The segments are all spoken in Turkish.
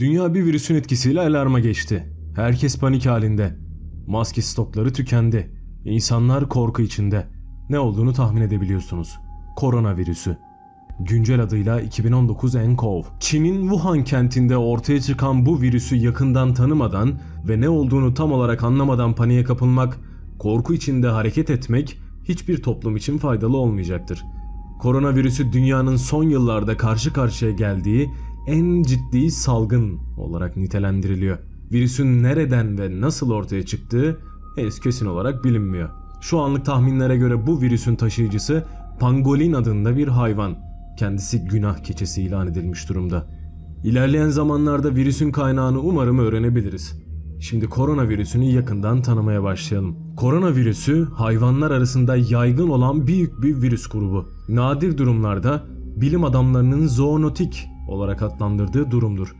Dünya bir virüsün etkisiyle alarma geçti. Herkes panik halinde. Maske stokları tükendi. İnsanlar korku içinde. Ne olduğunu tahmin edebiliyorsunuz. Koronavirüsü. Güncel adıyla 2019 nCoV. Çin'in Wuhan kentinde ortaya çıkan bu virüsü yakından tanımadan ve ne olduğunu tam olarak anlamadan paniğe kapılmak, korku içinde hareket etmek hiçbir toplum için faydalı olmayacaktır. Koronavirüsü dünyanın son yıllarda karşı karşıya geldiği en ciddi salgın olarak nitelendiriliyor. Virüsün nereden ve nasıl ortaya çıktığı henüz kesin olarak bilinmiyor. Şu anlık tahminlere göre bu virüsün taşıyıcısı pangolin adında bir hayvan. Kendisi günah keçesi ilan edilmiş durumda. İlerleyen zamanlarda virüsün kaynağını umarım öğrenebiliriz. Şimdi koronavirüsünü yakından tanımaya başlayalım. Koronavirüsü hayvanlar arasında yaygın olan büyük bir virüs grubu. Nadir durumlarda bilim adamlarının zoonotik olarak adlandırdığı durumdur.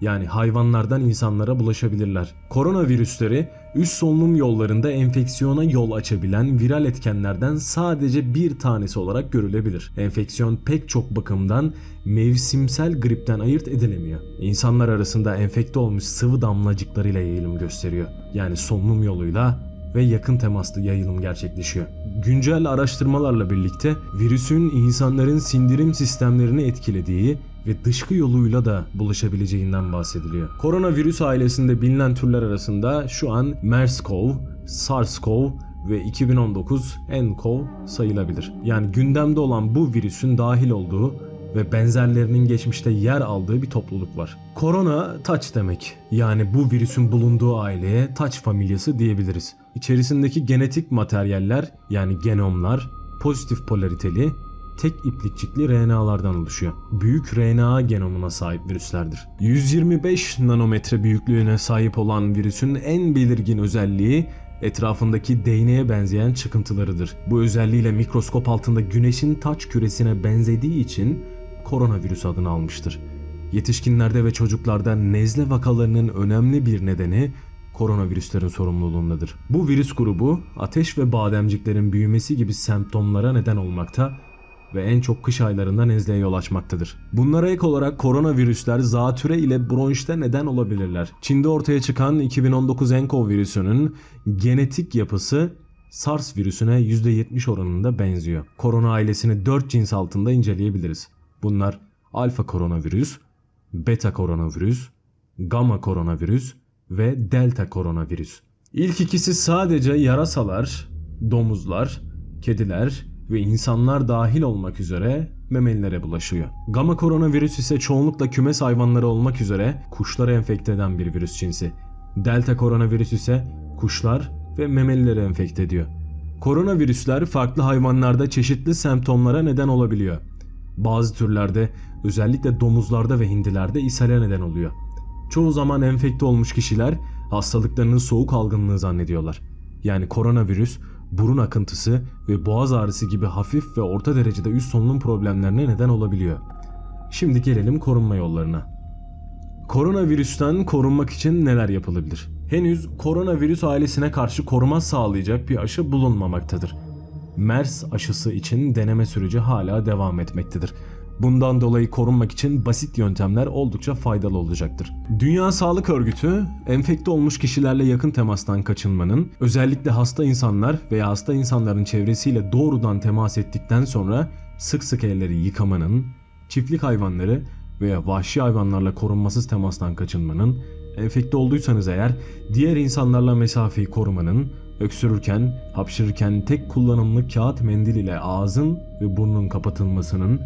Yani hayvanlardan insanlara bulaşabilirler. Koronavirüsleri üst solunum yollarında enfeksiyona yol açabilen viral etkenlerden sadece bir tanesi olarak görülebilir. Enfeksiyon pek çok bakımdan mevsimsel gripten ayırt edilemiyor. İnsanlar arasında enfekte olmuş sıvı damlacıklarıyla yayılım gösteriyor. Yani solunum yoluyla ve yakın temaslı yayılım gerçekleşiyor. Güncel araştırmalarla birlikte virüsün insanların sindirim sistemlerini etkilediği ve dışkı yoluyla da bulaşabileceğinden bahsediliyor. Koronavirüs ailesinde bilinen türler arasında şu an MERS-CoV, SARS-CoV ve 2019 nCoV sayılabilir. Yani gündemde olan bu virüsün dahil olduğu ve benzerlerinin geçmişte yer aldığı bir topluluk var. Korona taç demek. Yani bu virüsün bulunduğu aileye taç familyası diyebiliriz. İçerisindeki genetik materyaller yani genomlar pozitif polariteli tek iplikçikli RNA'lardan oluşuyor. Büyük RNA genomuna sahip virüslerdir. 125 nanometre büyüklüğüne sahip olan virüsün en belirgin özelliği etrafındaki değneğe benzeyen çıkıntılarıdır. Bu özelliğiyle mikroskop altında güneşin taç küresine benzediği için koronavirüs adını almıştır. Yetişkinlerde ve çocuklarda nezle vakalarının önemli bir nedeni koronavirüslerin sorumluluğundadır. Bu virüs grubu ateş ve bademciklerin büyümesi gibi semptomlara neden olmakta ve en çok kış aylarında nezleye yol açmaktadır. Bunlara ek olarak koronavirüsler zatüre ile bronşite neden olabilirler. Çin'de ortaya çıkan 2019 nCoV virüsünün genetik yapısı SARS virüsüne %70 oranında benziyor. Korona ailesini 4 cins altında inceleyebiliriz. Bunlar alfa koronavirüs, beta koronavirüs, gamma koronavirüs ve delta koronavirüs. İlk ikisi sadece yarasalar, domuzlar, kediler ve insanlar dahil olmak üzere memelilere bulaşıyor. Gamma koronavirüs ise çoğunlukla kümes hayvanları olmak üzere kuşları enfekte eden bir virüs cinsi. Delta koronavirüs ise kuşlar ve memelileri enfekte ediyor. Koronavirüsler farklı hayvanlarda çeşitli semptomlara neden olabiliyor. Bazı türlerde özellikle domuzlarda ve hindilerde ishale neden oluyor. Çoğu zaman enfekte olmuş kişiler hastalıklarının soğuk algınlığı zannediyorlar. Yani koronavirüs burun akıntısı ve boğaz ağrısı gibi hafif ve orta derecede üst solunum problemlerine neden olabiliyor. Şimdi gelelim korunma yollarına. Koronavirüsten korunmak için neler yapılabilir? Henüz koronavirüs ailesine karşı koruma sağlayacak bir aşı bulunmamaktadır. MERS aşısı için deneme süreci hala devam etmektedir. Bundan dolayı korunmak için basit yöntemler oldukça faydalı olacaktır. Dünya Sağlık Örgütü, enfekte olmuş kişilerle yakın temastan kaçınmanın, özellikle hasta insanlar veya hasta insanların çevresiyle doğrudan temas ettikten sonra sık sık elleri yıkamanın, çiftlik hayvanları veya vahşi hayvanlarla korunmasız temastan kaçınmanın, enfekte olduysanız eğer diğer insanlarla mesafeyi korumanın, öksürürken, hapşırırken tek kullanımlı kağıt mendil ile ağzın ve burnun kapatılmasının,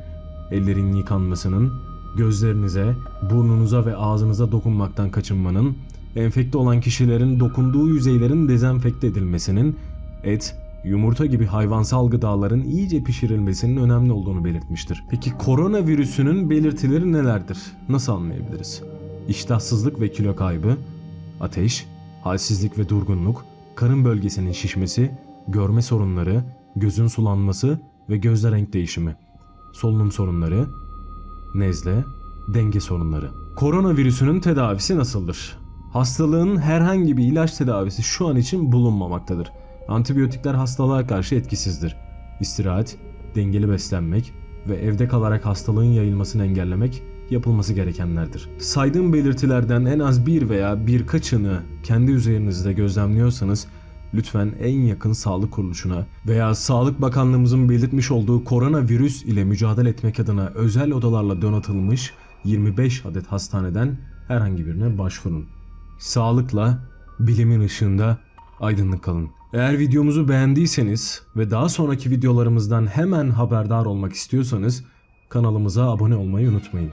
ellerin yıkanmasının, gözlerinize, burnunuza ve ağzınıza dokunmaktan kaçınmanın, enfekte olan kişilerin dokunduğu yüzeylerin dezenfekte edilmesinin, et, yumurta gibi hayvansal gıdaların iyice pişirilmesinin önemli olduğunu belirtmiştir. Peki koronavirüsünün belirtileri nelerdir? Nasıl anlayabiliriz? İştahsızlık ve kilo kaybı, ateş, halsizlik ve durgunluk, karın bölgesinin şişmesi, görme sorunları, gözün sulanması ve gözler renk değişimi solunum sorunları, nezle, denge sorunları. Koronavirüsünün tedavisi nasıldır? Hastalığın herhangi bir ilaç tedavisi şu an için bulunmamaktadır. Antibiyotikler hastalığa karşı etkisizdir. İstirahat, dengeli beslenmek ve evde kalarak hastalığın yayılmasını engellemek yapılması gerekenlerdir. Saydığım belirtilerden en az bir veya birkaçını kendi üzerinizde gözlemliyorsanız lütfen en yakın sağlık kuruluşuna veya Sağlık Bakanlığımızın belirtmiş olduğu koronavirüs ile mücadele etmek adına özel odalarla donatılmış 25 adet hastaneden herhangi birine başvurun. Sağlıkla, bilimin ışığında aydınlık kalın. Eğer videomuzu beğendiyseniz ve daha sonraki videolarımızdan hemen haberdar olmak istiyorsanız kanalımıza abone olmayı unutmayın.